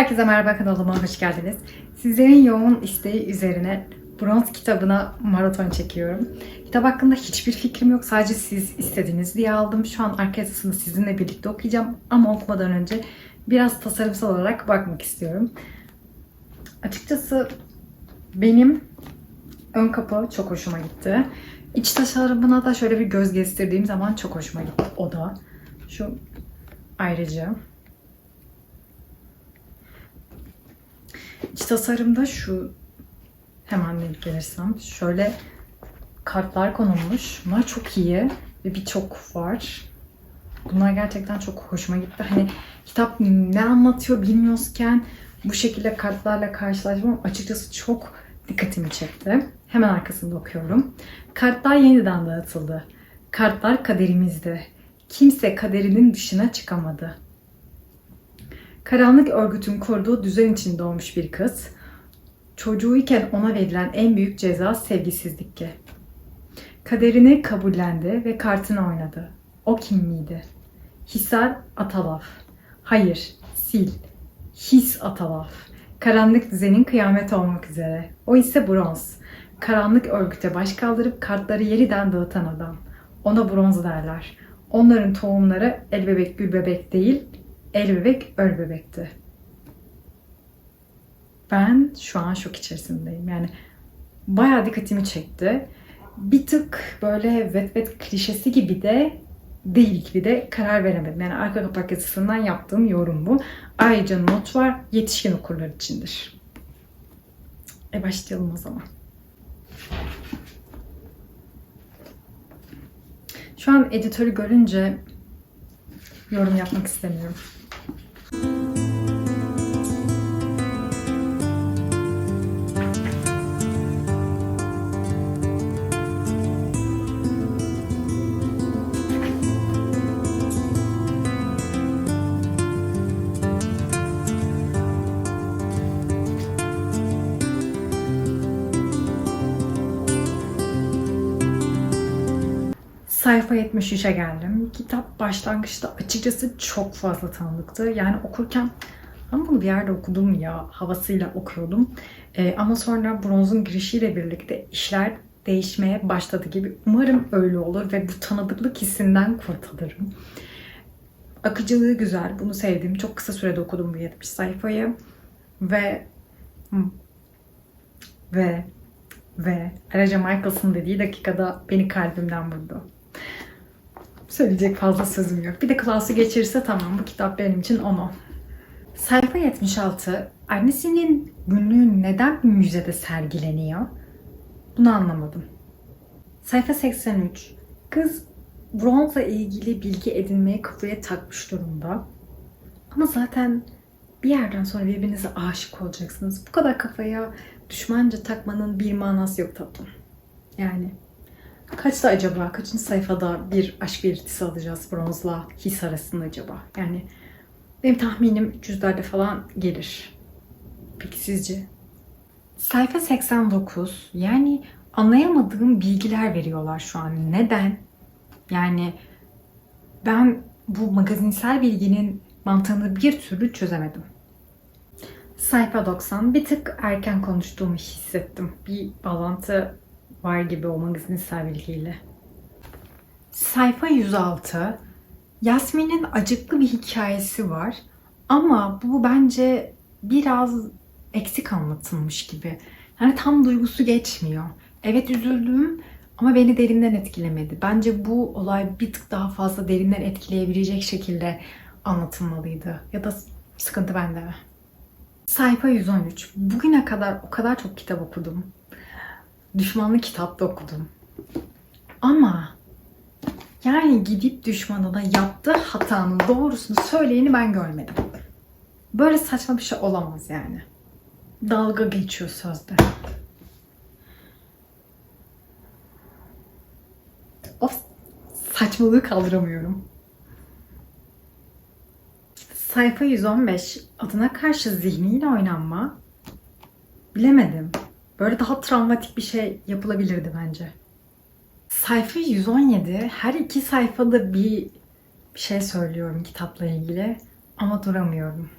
Herkese merhaba kanalıma hoş geldiniz. Sizlerin yoğun isteği üzerine Bronz kitabına maraton çekiyorum. Kitap hakkında hiçbir fikrim yok. Sadece siz istediniz diye aldım. Şu an arka yazısını sizinle birlikte okuyacağım. Ama okumadan önce biraz tasarımsal olarak bakmak istiyorum. Açıkçası benim ön kapağı çok hoşuma gitti. İç tasarımına da şöyle bir göz gezdirdiğim zaman çok hoşuma gitti. O da şu ayrıca İç tasarımda şu hemen denk gelirsem şöyle kartlar konulmuş. Bunlar çok iyi ve birçok var. Bunlar gerçekten çok hoşuma gitti. Hani kitap ne anlatıyor bilmiyorken bu şekilde kartlarla karşılaşmam açıkçası çok dikkatimi çekti. Hemen arkasında okuyorum. Kartlar yeniden dağıtıldı. Kartlar kaderimizdi. Kimse kaderinin dışına çıkamadı. Karanlık örgütün koruduğu düzen için doğmuş bir kız. Çocuğuyken ona verilen en büyük ceza sevgisizlikti. Kaderini kabullendi ve kartını oynadı. O kim miydi? Hisar Atalaf. Hayır, sil. His Atalaf. Karanlık düzenin kıyamet olmak üzere. O ise bronz. Karanlık örgüte baş kaldırıp kartları yeniden dağıtan adam. Ona bronz derler. Onların tohumları el bebek gül bebek değil, el bebek öl bebekti. Ben şu an şok içerisindeyim. Yani bayağı dikkatimi çekti. Bir tık böyle vet vet klişesi gibi de değil gibi de karar veremedim. Yani arka kapak yazısından yaptığım yorum bu. Ayrıca not var. Yetişkin okurlar içindir. E başlayalım o zaman. Şu an editörü görünce yorum yapmak istemiyorum. Sayfa 73'e geldim. Kitap başlangıçta açıkçası çok fazla tanıdıktı. Yani okurken ben bunu bir yerde okudum ya havasıyla okuyordum. Ee, ama sonra bronzun girişiyle birlikte işler değişmeye başladı gibi. Umarım öyle olur ve bu tanıdıklık hissinden kurtulurum. Akıcılığı güzel. Bunu sevdim. Çok kısa sürede okudum bu 70 sayfayı. Ve ve ve Araca Michaels'ın dediği dakikada beni kalbimden vurdu. Söyleyecek fazla sözüm yok. Bir de klası geçirirse tamam bu kitap benim için onu. Sayfa 76. Annesinin günlüğü neden bir müzede sergileniyor? Bunu anlamadım. Sayfa 83. Kız bronzla ilgili bilgi edinmeye kafaya takmış durumda. Ama zaten bir yerden sonra birbirinize aşık olacaksınız. Bu kadar kafaya düşmanca takmanın bir manası yok tatlım. Yani kaçta acaba? Kaçıncı sayfada bir aşk belirtisi alacağız bronzla his arasında acaba? Yani benim tahminim 300'lerde falan gelir. Peki sizce? Sayfa 89. Yani anlayamadığım bilgiler veriyorlar şu an. Neden? Yani ben bu magazinsel bilginin mantığını bir türlü çözemedim. Sayfa 90. Bir tık erken konuştuğumu hissettim. Bir bağlantı var gibi o magazinsel bilgiyle. Sayfa 106. Yasmin'in acıklı bir hikayesi var. Ama bu bence biraz eksik anlatılmış gibi. Yani tam duygusu geçmiyor. Evet üzüldüm ama beni derinden etkilemedi. Bence bu olay bir tık daha fazla derinden etkileyebilecek şekilde anlatılmalıydı. Ya da sıkıntı bende mi? Sayfa 113. Bugüne kadar o kadar çok kitap okudum. Düşmanlı kitap da okudum. Ama yani gidip düşmanına yaptığı hatanın doğrusunu söyleyeni ben görmedim. Böyle saçma bir şey olamaz yani. Dalga geçiyor sözde. O saçmalığı kaldıramıyorum. Sayfa 115. Adına karşı zihniyle oynanma. Bilemedim. Böyle daha travmatik bir şey yapılabilirdi bence. Sayfa 117. Her iki sayfada bir, şey söylüyorum kitapla ilgili. Ama duramıyorum.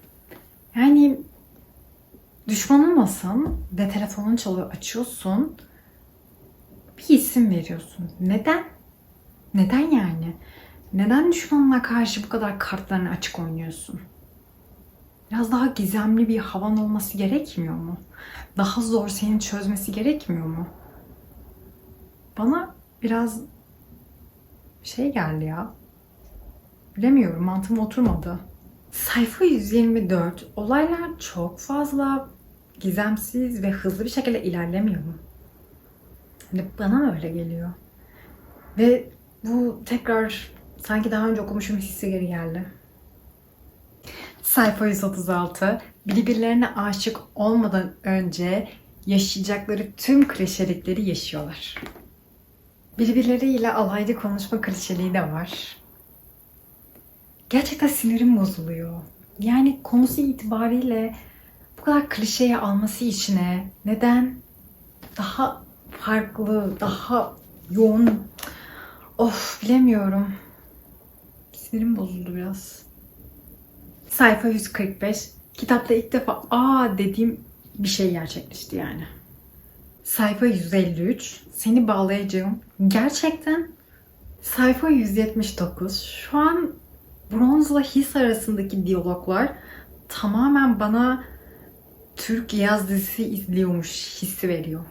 Yani Düşmanın olmasın ve telefonun çalıyor açıyorsun. Bir isim veriyorsun. Neden? Neden yani? Neden düşmanına karşı bu kadar kartlarını açık oynuyorsun? Biraz daha gizemli bir havan olması gerekmiyor mu? Daha zor senin çözmesi gerekmiyor mu? Bana biraz şey geldi ya. Bilemiyorum mantığım oturmadı. Sayfa 124. Olaylar çok fazla gizemsiz ve hızlı bir şekilde ilerlemiyor mu? Hani bana mı öyle geliyor? Ve bu tekrar sanki daha önce okumuşum hissi geri geldi. Sayfa 136. Birbirlerine aşık olmadan önce yaşayacakları tüm klişelikleri yaşıyorlar. Birbirleriyle alaylı konuşma klişeliği de var. Gerçekten sinirim bozuluyor. Yani konusu itibariyle bu kadar klişeye alması içine neden daha farklı, daha yoğun of bilemiyorum. Sinirim bozuldu biraz. Sayfa 145. Kitapta ilk defa aa dediğim bir şey gerçekleşti yani. Sayfa 153. Seni bağlayacağım. Gerçekten sayfa 179. Şu an bronzla his arasındaki diyaloglar tamamen bana Türk yaz dizisi izliyormuş hissi veriyor.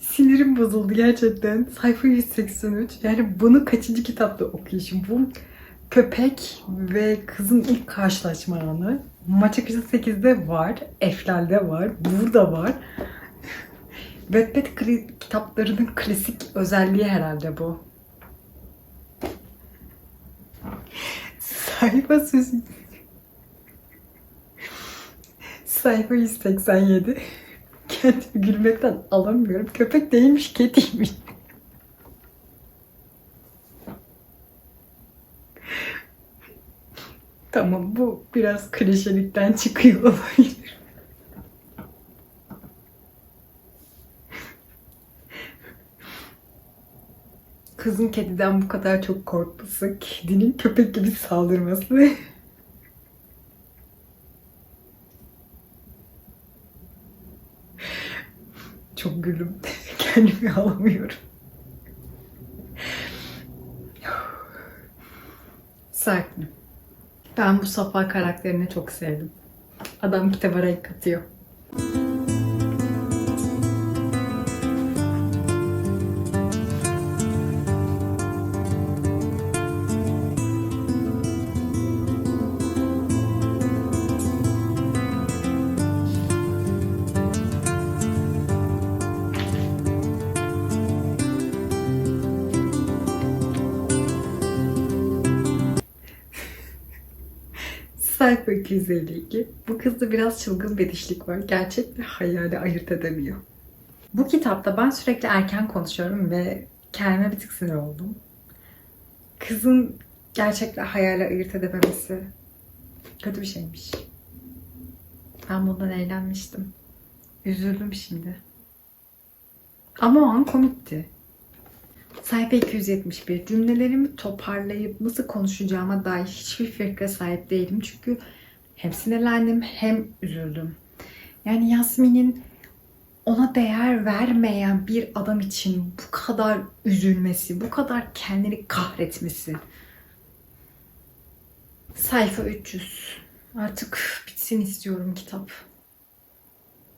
Sinirim bozuldu gerçekten. Sayfa 183. Yani bunu kaçıncı kitapta okuyuşum? Bu köpek ve kızın ilk karşılaşma anı. Maça 8'de var. Eflal'de var. Burada var. Wattpad kitaplarının klasik özelliği herhalde bu. Sayfa süs... Sayfa 187. Kendimi gülmekten alamıyorum. Köpek değilmiş, kediymiş. Tamam bu biraz klişelikten çıkıyor olabilir. Kızın kediden bu kadar çok korkması, kedinin köpek gibi saldırması. Çok gülüm. Kendimi alamıyorum. Sakin. Ben bu Safa karakterini çok sevdim. Adam kitaba renk katıyor. Sayfa 252. Bu kızda biraz çılgın bir dişlik var. Gerçekle hayali ayırt edemiyor. Bu kitapta ben sürekli erken konuşuyorum ve kendime bir tık sinir oldum. Kızın gerçekle hayali ayırt edememesi kötü bir şeymiş. Ben bundan eğlenmiştim. Üzüldüm şimdi. Ama o an komikti. Sayfa 271. Cümlelerimi toparlayıp nasıl konuşacağıma dair hiçbir fikre sahip değilim. Çünkü hem sinirlendim hem üzüldüm. Yani Yasmin'in ona değer vermeyen bir adam için bu kadar üzülmesi, bu kadar kendini kahretmesi. Sayfa 300. Artık bitsin istiyorum kitap.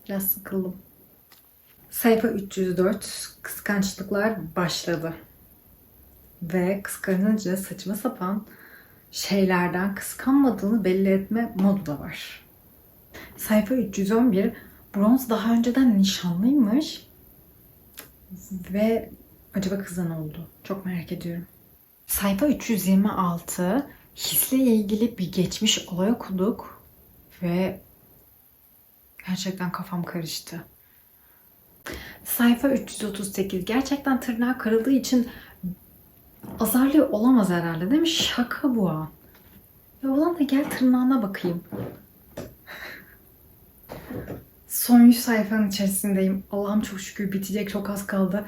Biraz sıkıldım. Sayfa 304 kıskançlıklar başladı. Ve kıskanınca saçma sapan şeylerden kıskanmadığını belli etme modu da var. Sayfa 311 Bronz daha önceden nişanlıymış. Ve acaba kıza ne oldu? Çok merak ediyorum. Sayfa 326 hisle ilgili bir geçmiş olay okuduk ve gerçekten kafam karıştı. Sayfa 338. Gerçekten tırnağı kırıldığı için azarlıyor olamaz herhalde değil mi? Şaka bu an. Ya olan da gel tırnağına bakayım. Son 100 sayfanın içerisindeyim. Allah'ım çok şükür bitecek çok az kaldı.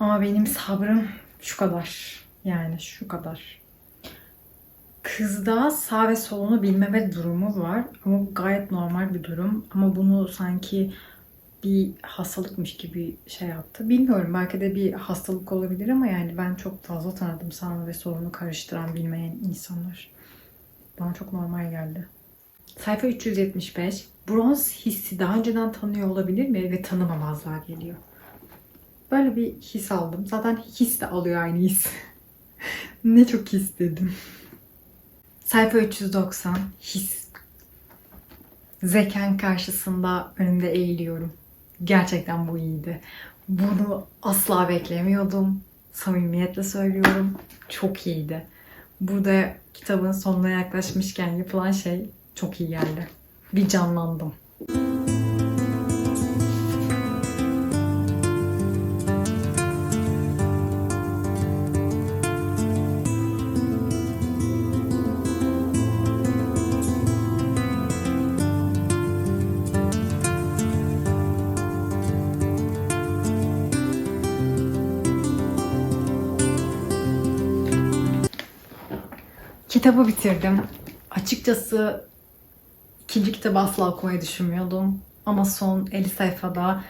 Ama benim sabrım şu kadar. Yani şu kadar. Kızda sağ ve solunu bilmeme durumu var. Ama bu gayet normal bir durum. Ama bunu sanki bir hastalıkmış gibi şey yaptı. Bilmiyorum belki de bir hastalık olabilir ama yani ben çok fazla tanıdım sağını ve solunu karıştıran bilmeyen insanlar. Bana çok normal geldi. Sayfa 375. Bronz hissi daha önceden tanıyor olabilir mi ve tanımamazlığa geliyor. Böyle bir his aldım. Zaten his de alıyor aynı his. ne çok his dedim. Sayfa 390. His. Zeken karşısında önünde eğiliyorum. Gerçekten bu iyiydi. Bunu asla beklemiyordum. Samimiyetle söylüyorum. Çok iyiydi. Burada kitabın sonuna yaklaşmışken yapılan şey çok iyi geldi. Bir canlandım. Kitabı bitirdim. Açıkçası ikinci kitabı asla okumayı düşünmüyordum. Ama son 50 sayfada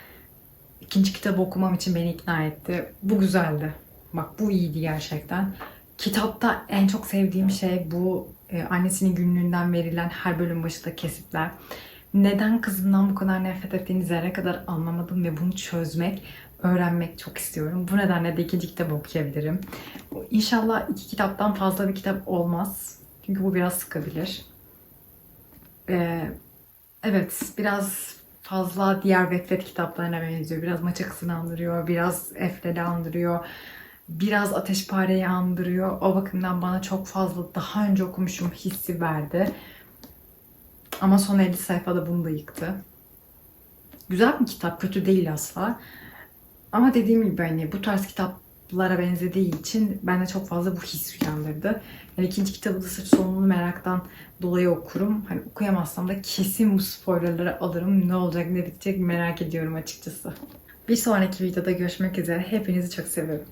ikinci kitabı okumam için beni ikna etti. Bu güzeldi. Bak bu iyiydi gerçekten. Kitapta en çok sevdiğim şey bu e, annesinin günlüğünden verilen her bölüm başında kesitler. Neden kızından bu kadar nefret ettiğini zerre kadar anlamadım ve bunu çözmek, öğrenmek çok istiyorum. Bu nedenle de ikinci kitabı okuyabilirim. İnşallah iki kitaptan fazla bir kitap olmaz. Çünkü bu biraz sıkabilir. Ee, evet, biraz fazla diğer Vetvet kitaplarına benziyor. Biraz Maçakısı'nı andırıyor, biraz Eflel'i andırıyor, biraz Ateşpare'yi andırıyor. O bakımdan bana çok fazla daha önce okumuşum hissi verdi. Ama son 50 sayfada bunu da yıktı. Güzel bir kitap, kötü değil asla. Ama dediğim gibi hani bu tarz kitaplara benzediği için bende çok fazla bu his uyandırdı. Yani ikinci kitabı da sırf sonunu meraktan dolayı okurum. Hani okuyamazsam da kesin bu spoilerları alırım. Ne olacak ne bitecek merak ediyorum açıkçası. Bir sonraki videoda görüşmek üzere. Hepinizi çok seviyorum.